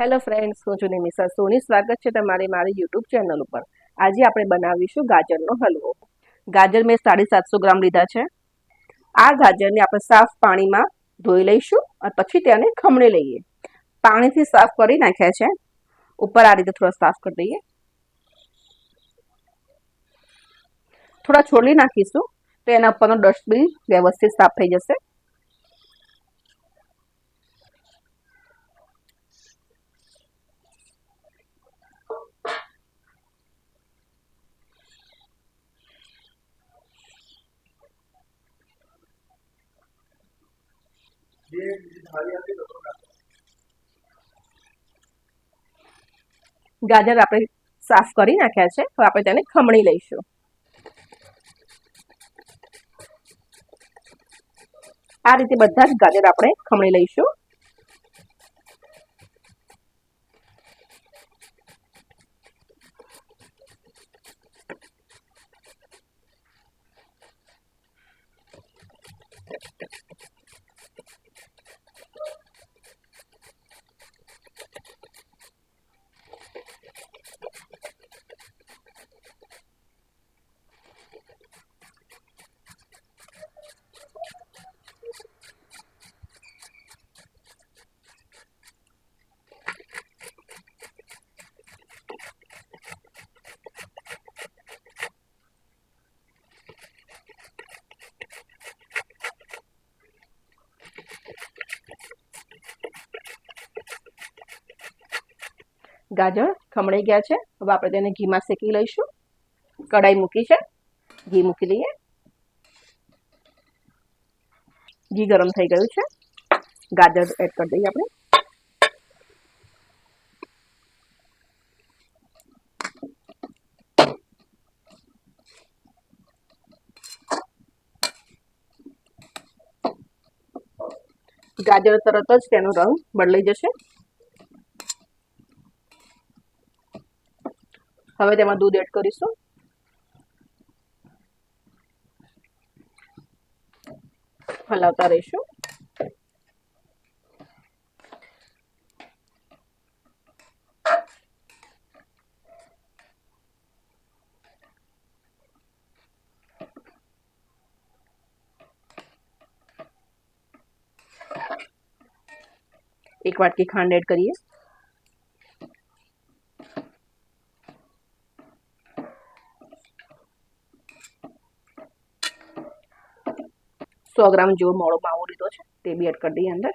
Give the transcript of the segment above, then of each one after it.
Hello friends, હું છું નિમિષા સોની. સ્વાગત છે તમારી મારી યુટ્યુબ ચેનલ ઉપર. આજે આપણે બનાવીશું ગાજરનો હલવો. ગાજર મેં સાડી સાતસો ગ્રામ લીધા છે. આ ગાજરને આપણે સાફ પાણીમાં ધોઈ લઈશું અને પછી તેને ખમણી લઈએ. પાણીથી સાફ કરી નાખ્યા છે. ઉપર આ રીતે થોડા સાફ કરી દઈએ. થોડા છોડી નાખીશું તો એના ઉપરનો ડસ્ટબિન વ્યવસ્થિત સાફ થઈ જશે. ગાજર આપણે સાફ કરી નાખ્યા છે. હવે આપણે તેને ખમણી લઈશું. આ રીતે બધા જ ગાજર આપણે ખમણી લઈશું. ગાજર ખમણાઈ ગયા છે. હવે આપણે તેને ઘીમાં શેકી લઈશું. કઢાઈ મૂકી છે. ઘી મૂકી લઈએ ઘી ગરમ થઈ ગયું છે. ગાજર એડ કરી દઈએ આપણે. ગાજર તરત જ તેનો રંગ બદલાઈ જશે. હવે તેમાં દૂધ એડ કરીશું. હલાવતા રહીશું. એક વાટકી ખાંડ એડ કરીએ. સો ગ્રામ જેવો મોળો માવો લીધો છે. તે બી એડ કરી દઈએ અંદર.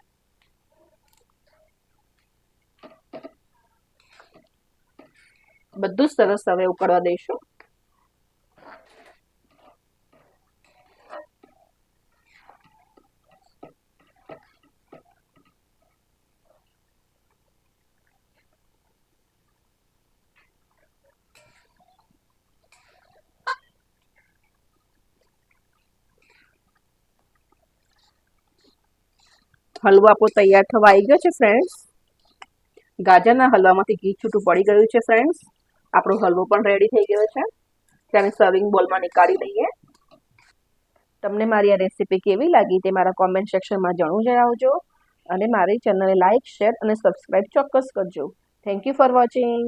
બધું સરસ હવે ઉકળવા દઈશું. હલવો આપણો તૈયાર થવા આવી ગયો છે ફ્રેન્ડ્સ ગાજરના હલવામાંથી ઘી છૂટું પડી ગયું છે ફ્રેન્ડ્સ આપણો હલવો પણ રેડી થઈ ગયો છે. તેને સર્વિંગ બોલમાં નીકાળી લઈએ. તમને મારી આ રેસીપી કેવી લાગી તે મારા કોમેન્ટ સેક્શનમાં જણું જણાવજો. અને મારી ચેનલને લાઇક શેર અને સબસ્ક્રાઈબ ચોક્કસ કરજો. Thank you for watching